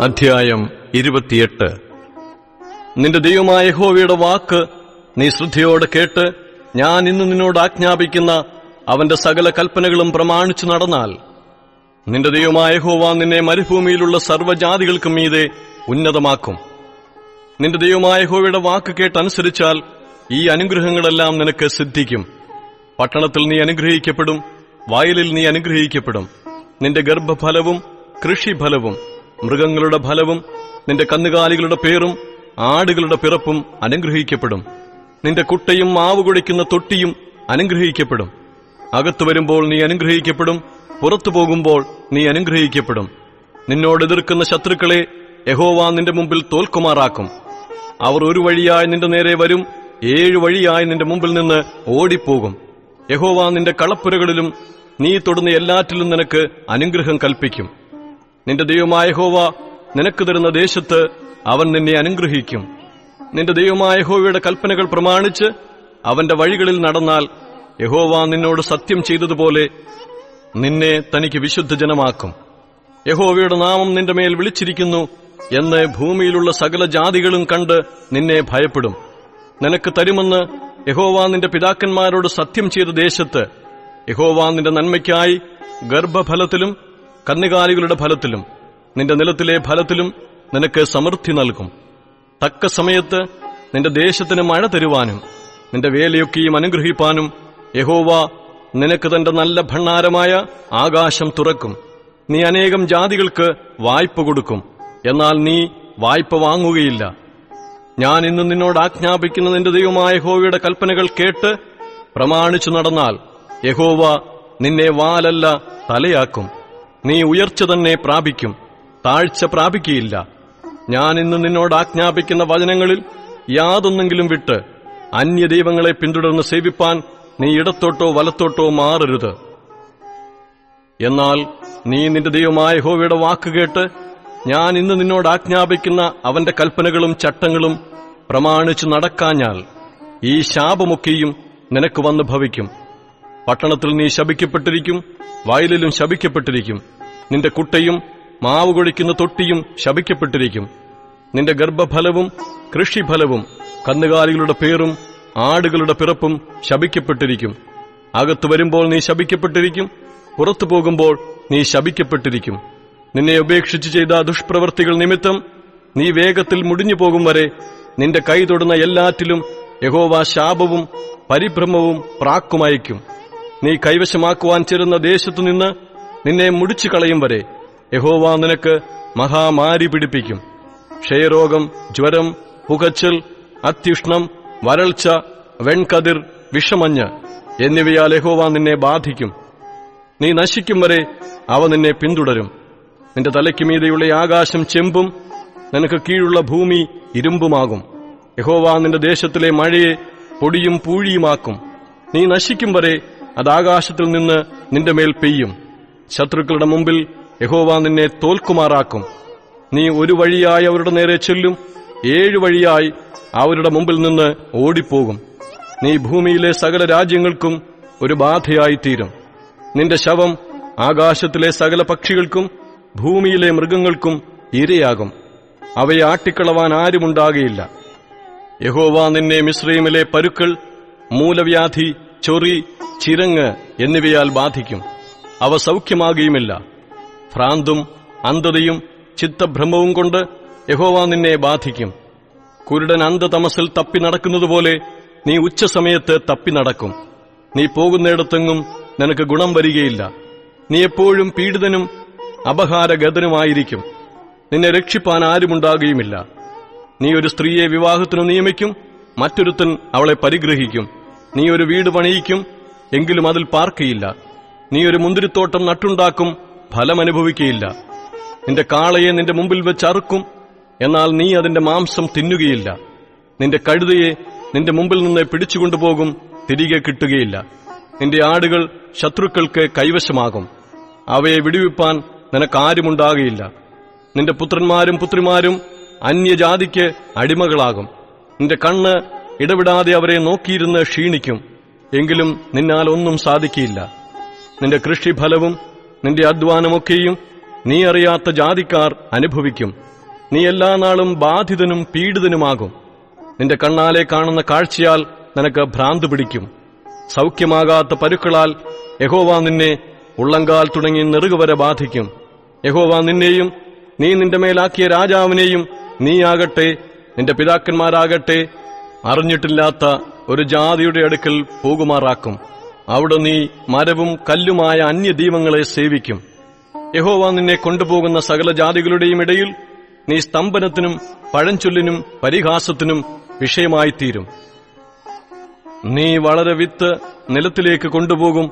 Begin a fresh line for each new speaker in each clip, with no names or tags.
അധ്യായം ഇരുപത്തിയെട്ട്. നിന്റെ ദൈവമായ യഹോവയുടെ വാക്ക് നീ ശ്രദ്ധയോടെ കേട്ട് ഞാൻ ഇന്ന് നിന്നോട് ആജ്ഞാപിക്കുന്ന അവന്റെ സകല കൽപ്പനകളും പ്രമാണിച്ചു നടന്നാൽ നിന്റെ ദൈവമായ ഹോവ നിന്നെ മരുഭൂമിയിലുള്ള സർവജാതികൾക്കും മീതെ ഉന്നതമാക്കും. നിന്റെ ദൈവമായ യഹോവയുടെ വാക്ക് കേട്ടനുസരിച്ചാൽ ഈ അനുഗ്രഹങ്ങളെല്ലാം നിനക്ക് സിദ്ധിക്കും. പട്ടണത്തിൽ നീ അനുഗ്രഹിക്കപ്പെടും വയലിൽ നീ അനുഗ്രഹിക്കപ്പെടും. നിന്റെ ഗർഭഫലവും കൃഷിഫലവും മൃഗങ്ങളുടെ ഫലവും നിന്റെ കന്നുകാലികളുടെ പേറും ആടുകളുടെ പിറപ്പും അനുഗ്രഹിക്കപ്പെടും. നിന്റെ കുട്ടയും മാവ് കുടിക്കുന്ന തൊട്ടിയും അനുഗ്രഹിക്കപ്പെടും. അകത്തു വരുമ്പോൾ നീ അനുഗ്രഹിക്കപ്പെടും പുറത്തു പോകുമ്പോൾ നീ അനുഗ്രഹിക്കപ്പെടും. നിന്നോട് എതിർക്കുന്ന ശത്രുക്കളെ യഹോവ നിന്റെ മുമ്പിൽ തോൽക്കുമാറാക്കും. അവർ ഒരു വഴിയായി നിന്റെ നേരെ വരും ഏഴ് വഴിയായി നിന്റെ മുമ്പിൽ നിന്ന് ഓടിപ്പോകും. യഹോവ നിന്റെ കളപ്പുരകളിലും നീ തൊടുന്ന എല്ലാറ്റിലും നിനക്ക് അനുഗ്രഹം കൽപ്പിക്കും. നിന്റെ ദൈവമായ ഹോവ നിനക്ക് തരുന്ന ദേശത്ത് അവൻ നിന്നെ അനുഗ്രഹിക്കും. നിന്റെ ദൈവമായ ഹോവയുടെ കൽപ്പനകൾ പ്രമാണിച്ച് അവന്റെ വഴികളിൽ നടന്നാൽ യഹോവ നിന്നോട് സത്യം ചെയ്തതുപോലെ നിന്നെ തനിക്ക് വിശുദ്ധ ജനമാക്കും. യഹോവയുടെ നാമം നിന്റെ മേൽ വിളിച്ചിരിക്കുന്നു എന്ന് ഭൂമിയിലുള്ള സകല ജാതികളും കണ്ട് നിന്നെ ഭയപ്പെടും. നിനക്ക് തരുമെന്ന് യഹോവ നിന്റെ പിതാക്കന്മാരോട് സത്യം ചെയ്ത ദേശത്ത് യഹോവ നിന്റെ നന്മയ്ക്കായി ഗർഭഫലത്തിലും കന്നുകാലികളുടെ ഫലത്തിലും നിന്റെ നിലത്തിലെ ഫലത്തിലും നിനക്ക് സമൃദ്ധി നൽകും. തക്ക സമയത്ത് നിന്റെ ദേശത്തിന് മഴ തരുവാനും നിന്റെ വേലയൊക്കെയും അനുഗ്രഹിപ്പാനും യഹോവ നിനക്ക് തന്റെ നല്ല ഭണ്ണാരമായ ആകാശം തുറക്കും. നീ അനേകം ജാതികൾക്ക് വായ്പ കൊടുക്കും. എന്നാൽ നീ വായ്പ വാങ്ങുകയില്ല. ഞാൻ ഇന്ന് നിന്നോട് ആജ്ഞാപിക്കുന്ന നിന്റെ ദൈവമായ യഹോവയുടെ കൽപ്പനകൾ കേട്ട് പ്രമാണിച്ചു നടന്നാൽ യഹോവ നിന്നെ വാലല്ല തലയാക്കും. നീ ഉയർച്ച തന്നെ പ്രാപിക്കും താഴ്ച പ്രാപിക്കുകയില്ല ഞാൻ ഇന്ന് നിന്നോട് ആജ്ഞാപിക്കുന്ന വചനങ്ങളിൽ യാതൊന്നെങ്കിലും വിട്ട് അന്യദൈവങ്ങളെ പിന്തുടർന്ന് സേവിപ്പാൻ നീ ഇടത്തോട്ടോ വലത്തോട്ടോ മാറരുത്. എന്നാൽ നീ നിന്റെ ദൈവമായ ഹോവയുടെ വാക്കുകേട്ട് ഞാൻ ഇന്ന് നിന്നോട് ആജ്ഞാപിക്കുന്ന അവന്റെ കൽപ്പനകളും ചട്ടങ്ങളും പ്രമാണിച്ചു നടക്കാഞ്ഞാൽ ഈ ശാപമൊക്കെയും നിനക്ക് വന്ന് ഭവിക്കും പട്ടണത്തിൽ നീ ശപിക്കപ്പെട്ടിരിക്കും വയലിലും ശപിക്കപ്പെട്ടിരിക്കും. നിന്റെ കുട്ടയും മാവ് കൊഴിക്കുന്ന തൊട്ടിയും ശപിക്കപ്പെട്ടിരിക്കും. നിന്റെ ഗർഭഫലവും കൃഷിഫലവും കന്നുകാലികളുടെ പേറും ആടുകളുടെ പിറപ്പും ശപിക്കപ്പെട്ടിരിക്കും. അകത്തു വരുമ്പോൾ നീ ശപിക്കപ്പെട്ടിരിക്കും പുറത്തു പോകുമ്പോൾ നീ ശപിക്കപ്പെട്ടിരിക്കും. നിന്നെ ഉപേക്ഷിച്ച് ചെയ്ത ദുഷ്പ്രവൃത്തികൾ നിമിത്തം നീ വേഗത്തിൽ മുടിഞ്ഞു പോകും വരെ നിന്റെ കൈ തൊടുന്ന എല്ലാറ്റിലും യഹോവ ശാപവും പരിഭ്രമവും പ്രാക്കുമയക്കും നീ കൈവശമാക്കുവാൻ ചേരുന്ന ദേശത്തുനിന്ന് നിന്നെ മുടിച്ചു കളയും വരെ. യഹോവ നിനക്ക് മഹാമാരി പിടിപ്പിക്കും. ക്ഷയരോഗം ജ്വരം പുകച്ചൽ അത്യുഷ്ണം വരൾച്ച വെൺകതിർ വിഷമഞ്ഞ് എന്നിവയാൽ യഹോവ നിന്നെ ബാധിക്കും. നീ നശിക്കും വരെ അവ നിന്നെ പിന്തുടരും. നിന്റെ തലയ്ക്ക് മീതെയുള്ള ആകാശം ചെമ്പും നിനക്ക് കീഴുള്ള ഭൂമി ഇരുമ്പുമാകും. യഹോവ നിന്റെ ദേശത്തിലെ മഴയെ പൊടിയും പൂഴിയുമാക്കും. നീ നശിക്കും വരെ അത് ആകാശത്തിൽ നിന്ന് നിന്റെ മേൽ പെയ്യും. ശത്രുക്കളുടെ മുമ്പിൽ യഹോവ നിന്നെ തോൽക്കുമാറാക്കും. നീ ഒരു വഴിയായി അവരുടെ നേരെ ചെല്ലും ഏഴു വഴിയായി അവരുടെ മുമ്പിൽ നിന്ന് ഓടിപ്പോകും. നീ ഭൂമിയിലെ സകല രാജ്യങ്ങൾക്കും ഒരു ബാധയായിത്തീരും. നിന്റെ ശവം ആകാശത്തിലെ സകല പക്ഷികൾക്കും ഭൂമിയിലെ മൃഗങ്ങൾക്കും ഇരയാകും. അവയെ ആട്ടിക്കളവാൻ ആരുമുണ്ടാകുകയില്ല യഹോവ നിന്നെ മിശ്രീമിലെ പരുക്കൾ മൂലവ്യാധി ചൊറി ചിരങ്ങ് എന്നിവയാൽ ബാധിക്കും. അവ സൗഖ്യമാകുകയുമില്ല. ഭ്രാന്തും അന്ധതയും ചിത്തഭ്രമവും കൊണ്ട് യഹോവ നിന്നെ ബാധിക്കും. കുരുടൻ അന്ധതമസിൽ തപ്പി നടക്കുന്നതുപോലെ നീ ഉച്ചസമയത്ത് തപ്പി നടക്കും. നീ പോകുന്നിടത്തെങ്ങും നിനക്ക് ഗുണം വരികയില്ല. നീ എപ്പോഴും പീഡിതനും അപഹാരഗതനുമായിരിക്കും. നിന്നെ രക്ഷിപ്പാൻ ആരുമുണ്ടാകുകയുമില്ല. നീ ഒരു സ്ത്രീയെ വിവാഹത്തിനു നിയമിക്കും മറ്റൊരുത്തൻ അവളെ പരിഗ്രഹിക്കും. നീ ഒരു വീട് പണിയിക്കും എങ്കിലും അതിൽ പാർക്കയില്ല. നീ ഒരു മുന്തിരിത്തോട്ടം നട്ടുണ്ടാക്കും ഫലമനുഭവിക്കുകയില്ല നിന്റെ കാളയെ നിന്റെ മുമ്പിൽ വെച്ച് അറുക്കും എന്നാൽ നീ അതിന്റെ മാംസം തിന്നുകയില്ല. നിന്റെ കഴുതയെ നിന്റെ മുമ്പിൽ നിന്ന് പിടിച്ചുകൊണ്ടുപോകും തിരികെ കിട്ടുകയില്ല. നിന്റെ ആടുകൾ ശത്രുക്കൾക്ക് കൈവശമാകും. അവയെ വിടുവിപ്പാൻ നിനക്കാരുമുണ്ടാകുകയില്ല നിന്റെ പുത്രന്മാരും പുത്രിമാരും അന്യജാതിക്ക് അടിമകളാകും. നിന്റെ കണ്ണ് ഇടവിടാതെ അവരെ നോക്കിയിരുന്ന് ക്ഷീണിക്കും എങ്കിലും നിന്നാൽ ഒന്നും സാധിക്കില്ല നിന്റെ കൃഷിഫലവും നിന്റെ അധ്വാനമൊക്കെയും നീ അറിയാത്ത ജാതിക്കാർ അനുഭവിക്കും. നീ എല്ലാ നാളും ബാധിതനും പീഡിതനുമാകും. നിന്റെ കണ്ണാലെ കാണുന്ന കാഴ്ചയാൽ നിനക്ക് ഭ്രാന്ത് പിടിക്കും. സൗഖ്യമാകാത്ത പരുക്കളാൽ യഹോവ നിന്നെ ഉള്ളങ്കാൽ തുടങ്ങി നെറുകുവരെ ബാധിക്കും. യഹോവ നിന്നെയും നീ നിന്റെ മേലാക്കിയ രാജാവിനെയും നീയാകട്ടെ നിന്റെ പിതാക്കന്മാരാകട്ടെ അറിഞ്ഞിട്ടില്ലാത്ത ഒരു ജാതിയുടെ അടുക്കൽ പോകുമാറാക്കും. അവിടെ നീ മരവും കല്ലുമായ അന്യദീപങ്ങളെ സേവിക്കും. യഹോവ നിന്നെ കൊണ്ടുപോകുന്ന സകല ജാതികളുടെയും ഇടയിൽ നീ സ്തംഭനത്തിനും പഴഞ്ചൊല്ലിനും പരിഹാസത്തിനും വിഷയമായിത്തീരും. നീ വളരെ വിത്ത് നിലത്തിലേക്ക് കൊണ്ടുപോകും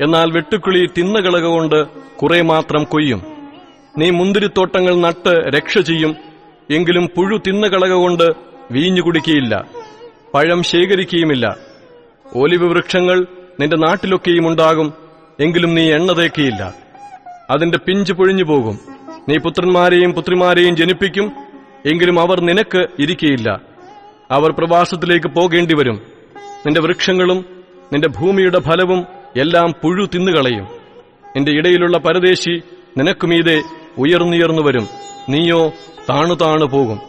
എന്നാൽ വെട്ടുക്കിളി തിന്നകളക കൊണ്ട് കുറെ മാത്രം കൊയ്യും. നീ മുന്തിരിത്തോട്ടങ്ങൾ നട്ട് രക്ഷ ചെയ്യും എങ്കിലും പുഴു തിന്നകളക കൊണ്ട് വീഞ്ഞു കുടിക്കുകയില്ല പഴം ശേഖരിക്കുകയുമില്ല ഒലിവ് വൃക്ഷങ്ങൾ നിന്റെ നാട്ടിലൊക്കെയും ഉണ്ടാകും എങ്കിലും നീ എണ്ണ തേക്കിയില്ല. അതിന്റെ പിഞ്ചു പൊഴിഞ്ഞു പോകും. നീ പുത്രന്മാരെയും പുത്രിമാരെയും ജനിപ്പിക്കും എങ്കിലും അവർ നിനക്ക് ഇരിക്കയില്ല. അവർ പ്രവാസത്തിലേക്ക് പോകേണ്ടി വരും. നിന്റെ വൃക്ഷങ്ങളും നിന്റെ ഭൂമിയുടെ ഫലവും എല്ലാം പുഴു തിന്നുകളയും. നിന്റെ ഇടയിലുള്ള പരദേശി നിനക്കുമീതെ ഉയർന്നുയർന്നു വരും. നീയോ താണു താണു പോകും.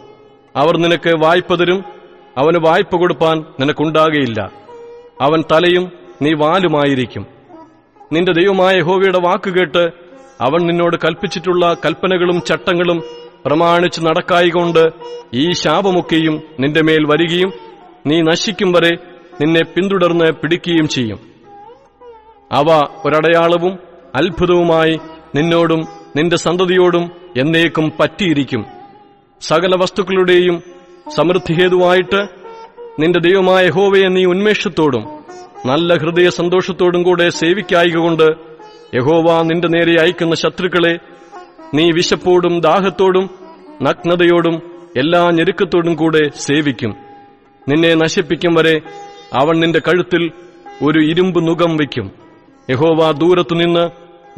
അവർ നിനക്ക് വായ്പ തരും. അവന് വായ്പ കൊടുപ്പാൻ നിനക്കുണ്ടാകയില്ല. അവൻ തലയും നീ വാലുമായിരിക്കും. നിന്റെ ദൈവമായ യഹോവയുടെ വാക്കുകേട്ട് അവൻ നിന്നോട് കൽപ്പിച്ചിട്ടുള്ള കൽപ്പനകളും ചട്ടങ്ങളും പ്രമാണിച്ച് നടക്കായികൊണ്ട് ഈ ശാപമൊക്കെയും നിന്റെ മേൽ വരികയും നീ നശിക്കും വരെ നിന്നെ പിന്തുടർന്ന് പിടിക്കുകയും ചെയ്യും. അവ ഒരടയാളവും അത്ഭുതവുമായി നിന്നോടും നിന്റെ സന്തതിയോടും എന്നേക്കും പറ്റിയിരിക്കും. സകല വസ്തുക്കളുടെയും സമൃദ്ധിഹേതുവായിട്ട് നിന്റെ ദൈവമായ ഹോവയെ നീ ഉന്മേഷത്തോടും നല്ല ഹൃദയ സന്തോഷത്തോടും കൂടെ സേവിക്കായികൊണ്ട് യഹോവ നിന്റെ നേരെ അയക്കുന്ന ശത്രുക്കളെ നീ വിശപ്പോടും ദാഹത്തോടും നഗ്നതയോടും എല്ലാ ഞെരുക്കത്തോടും കൂടെ സേവിക്കും. നിന്നെ നശിപ്പിക്കും വരെ അവൻ നിന്റെ കഴുത്തിൽ ഒരു ഇരുമ്പ് നുകം വയ്ക്കും. യഹോവ ദൂരത്തുനിന്ന്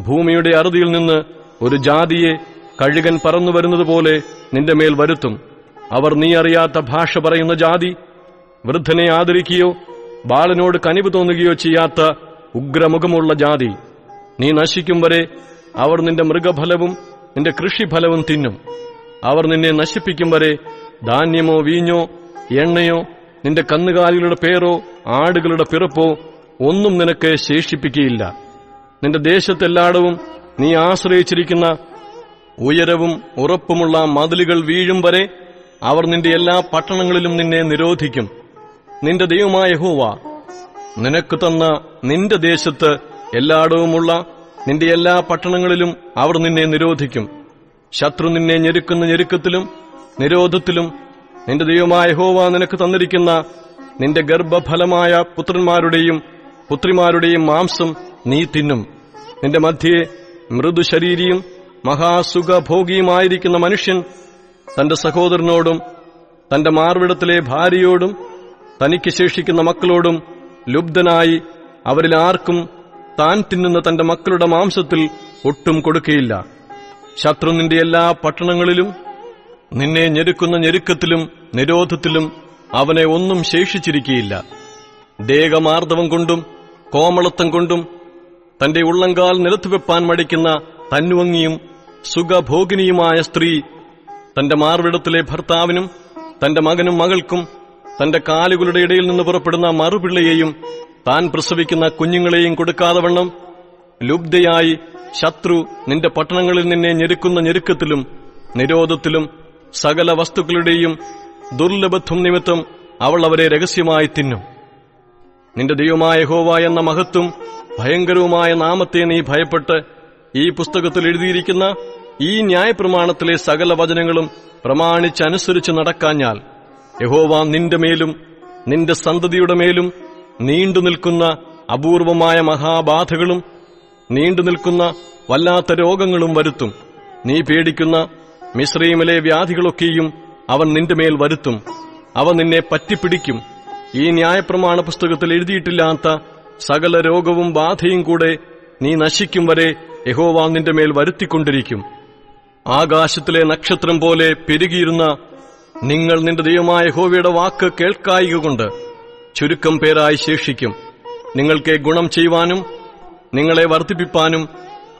ഭൂമിയുടെ അറുതിയിൽ നിന്ന് ഒരു ജാതിയെ കഴുകൻ പറന്നു വരുന്നത് പോലെ നിന്റെ മേൽ വരുത്തും. അവർ നീ അറിയാത്ത ഭാഷ പറയുന്ന ജാതി വൃദ്ധനെ ആദരിക്കുകയോ ബാലനോട് കനിവ് തോന്നുകയോ ചെയ്യാത്ത ഉഗ്രമുഖമുള്ള ജാതി. നീ നശിക്കും വരെ അവർ നിന്റെ മൃഗഫലവും നിന്റെ കൃഷിഫലവും തിന്നും. അവർ നിന്നെ നശിപ്പിക്കും വരെ ധാന്യമോ വീഞ്ഞോ എണ്ണയോ നിന്റെ കന്നുകാലികളുടെ പേരോ ആടുകളുടെ പിറപ്പോ ഒന്നും നിനക്ക് ശേഷിപ്പിക്കുകയില്ല. നിന്റെ ദേശത്തെല്ലായിടവും നീ ആശ്രയിച്ചിരിക്കുന്ന ഉയരവും ഉറപ്പുമുള്ള മതിലുകൾ വീഴും വരെ അവർ നിന്റെ എല്ലാ പട്ടണങ്ങളിലും നിന്നെ നിരോധിക്കും. നിന്റെ ദൈവമായ ഹോവ നിനക്ക് തന്ന നിന്റെ ദേശത്ത് എല്ലായിടവുമുള്ള നിന്റെ എല്ലാ പട്ടണങ്ങളിലും അവർ നിന്നെ നിരോധിക്കും. ശത്രു നിന്നെ ഞെരുക്കുന്ന ഞെരുക്കത്തിലും നിരോധത്തിലും നിന്റെ ദൈവമായ ഹോവ നിനക്ക് തന്നിരിക്കുന്ന നിന്റെ ഗർഭഫലമായ പുത്രന്മാരുടെയും പുത്രിമാരുടെയും മാംസം നീ തിന്നും. നിന്റെ മധ്യേ മൃദുശരീരിയും മഹാസുഖഭോഗിയുമായിരിക്കുന്ന മനുഷ്യൻ തന്റെ സഹോദരനോടും തന്റെ മാർവിടത്തിലെ ഭാര്യയോടും തനിക്ക് ശേഷിക്കുന്ന മക്കളോടും ലുബ്ധനായി അവരിൽ ആർക്കും താൻ തിന്നുന്ന തന്റെ മക്കളുടെ മാംസത്തിൽ ഒട്ടും കൊടുക്കയില്ല. ശത്രു നിന്റെ എല്ലാ പട്ടണങ്ങളിലും നിന്നെ ഞെരുക്കുന്ന ഞെരുക്കത്തിലും നിരോധത്തിലും അവനെ ഒന്നും ശേഷിച്ചിരിക്കയില്ല. ദേഹമാർദ്ദവം കൊണ്ടും കോമളത്വം കൊണ്ടും തന്റെ ഉള്ളങ്കാൽ നിലത്തുവെപ്പാൻ മടിക്കുന്ന തന്നുവങ്ങിയും സുഖഭോഗിനിയുമായ സ്ത്രീ തന്റെ മാർവിടത്തിലെ ഭർത്താവിനും തന്റെ മകനും മകൾക്കും തന്റെ കാലുകളുടെ ഇടയിൽ നിന്ന് പുറപ്പെടുന്ന മറുപിള്ളയെയും താൻ പ്രസവിക്കുന്ന കുഞ്ഞുങ്ങളെയും കൊടുക്കാതെ വണ്ണം ലുബ്ധയായി ശത്രു നിന്റെ പട്ടണങ്ങളിൽ നിന്നെ ഞെരുക്കുന്ന ഞെരുക്കത്തിലും നിരോധത്തിലും സകല വസ്തുക്കളുടെയും ദുർലഭത്വം നിമിത്തം അവൾ അവരെ രഹസ്യമായി തിന്നും. നിന്റെ ദൈവമായ ഹോവ എന്ന മഹത്വം ഭയങ്കരവുമായ നാമത്തെ നീ ഭയപ്പെട്ട് ഈ പുസ്തകത്തിൽ എഴുതിയിരിക്കുന്ന ഈ ന്യായപ്രമാണത്തിലെ സകല വചനങ്ങളും പ്രമാണിച്ചനുസരിച്ച് നടക്കാഞ്ഞാൽ യഹോവ നിന്റെ മേലും നിന്റെ സന്തതിയുടെ മേലും നീണ്ടു നിൽക്കുന്ന അപൂർവമായ മഹാബാധകളും നീണ്ടു നിൽക്കുന്ന വല്ലാത്ത രോഗങ്ങളും വരുത്തും. നീ പേടിക്കുന്ന മിശ്രീമിലെ വ്യാധികളൊക്കെയും അവൻ നിന്റെ മേൽ വരുത്തും. അവ നിന്നെ പറ്റിപ്പിടിക്കും. ഈ ന്യായപ്രമാണ പുസ്തകത്തിൽ എഴുതിയിട്ടില്ലാത്ത സകല രോഗവും ബാധയും കൂടെ നീ നശിക്കും വരെ യഹോവ നിന്റെ മേൽ വരുത്തിക്കൊണ്ടിരിക്കും. ആകാശത്തിലെ നക്ഷത്രം പോലെ പെരുകിയിരുന്ന നിങ്ങൾ നിന്റെ ദൈവമായ ഹോവിയുടെ വാക്ക് കേൾക്കായിക കൊണ്ട് ചുരുക്കം പേരായി ശേഷിക്കും. നിങ്ങൾക്ക് ഗുണം ചെയ്യുവാനും നിങ്ങളെ വർദ്ധിപ്പിപ്പാനും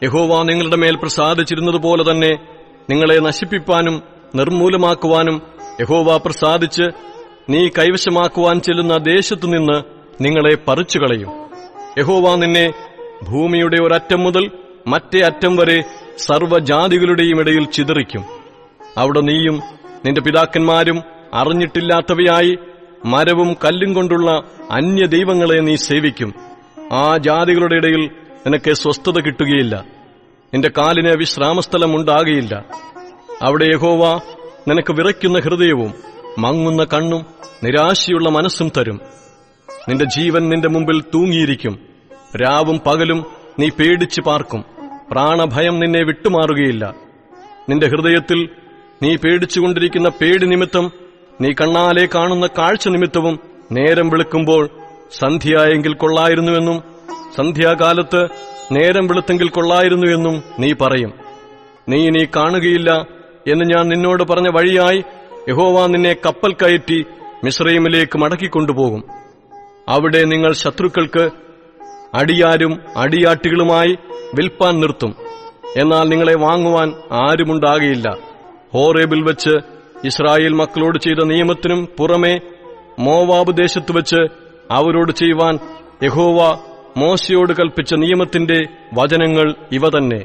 യഹോവ നിങ്ങളുടെ മേൽ പ്രസാദിച്ചിരുന്നതുപോലെ തന്നെ നിങ്ങളെ നശിപ്പിപ്പാനും നിർമൂലമാക്കുവാനും യഹോവ പ്രസാദിച്ച് നീ കൈവശമാക്കുവാൻ ചെല്ലുന്ന ദേശത്തു നിന്ന് നിങ്ങളെ പറിച്ചു കളയും യഹോവ നിന്നെ ഭൂമിയുടെ ഒരറ്റം മുതൽ മറ്റേ അറ്റം വരെ സർവജാതികളുടെയും ഇടയിൽ ചിതറിക്കും. അവിടെ നീയും നിന്റെ പിതാക്കന്മാരും അറിഞ്ഞിട്ടില്ലാത്തവയായി മരവും കല്ലും കൊണ്ടുള്ള അന്യ ദൈവങ്ങളെ നീ സേവിക്കും. ആ ജാതികളുടെ ഇടയിൽ നിനക്ക് സ്വസ്ഥത കിട്ടുകയില്ല. നിന്റെ കാലിന് വിശ്രാമസ്ഥലം ഉണ്ടാകുകയില്ല അവിടെ യഹോവ നിനക്ക് വിറയ്ക്കുന്ന ഹൃദയവും മങ്ങുന്ന കണ്ണും നിരാശയുള്ള മനസ്സും തരും. നിന്റെ ജീവൻ നിന്റെ മുമ്പിൽ തൂങ്ങിയിരിക്കും. രാവും പകലും നീ പേടിച്ചു പാർക്കും. പ്രാണഭയം നിന്നെ വിട്ടുമാറുകയില്ല. നിന്റെ ഹൃദയത്തിൽ നീ പേടിച്ചുകൊണ്ടിരിക്കുന്ന പേടി നിമിത്തം നീ കണ്ണാലെ കാണുന്ന കാഴ്ച നിമിത്തവും നേരം വെളുക്കുമ്പോൾ സന്ധ്യയായെങ്കിൽ കൊള്ളായിരുന്നുവെന്നും സന്ധ്യാകാലത്ത് നേരം വെളുത്തെങ്കിൽ കൊള്ളായിരുന്നുവെന്നും നീ പറയും. നീ ഇനി കാണുകയില്ല എന്ന് ഞാൻ നിന്നോട് പറഞ്ഞ വഴിയായി യഹോവ നിന്നെ കപ്പൽ കയറ്റി മിശ്രൈമിലേക്ക് മടക്കിക്കൊണ്ടുപോകും. അവിടെ നിങ്ങൾ ശത്രുക്കൾക്ക് അടിയാരും അടിയാട്ടികളുമായി വിൽപ്പാൻ നിർത്തും. എന്നാൽ നിങ്ങളെ വാങ്ങുവാൻ ആരുമുണ്ടാകയില്ല. ഹോറേബിൽ വെച്ച് ഇസ്രായേൽ മക്കളോട് ചെയ്ത നിയമത്തിനും പുറമെ മോവാബ് ദേശത്ത് വെച്ച് അവരോട് ചെയ്യുവാൻ യഹോവ മോശയോട് കൽപ്പിച്ച നിയമത്തിന്റെ വചനങ്ങൾ ഇവ തന്നെ.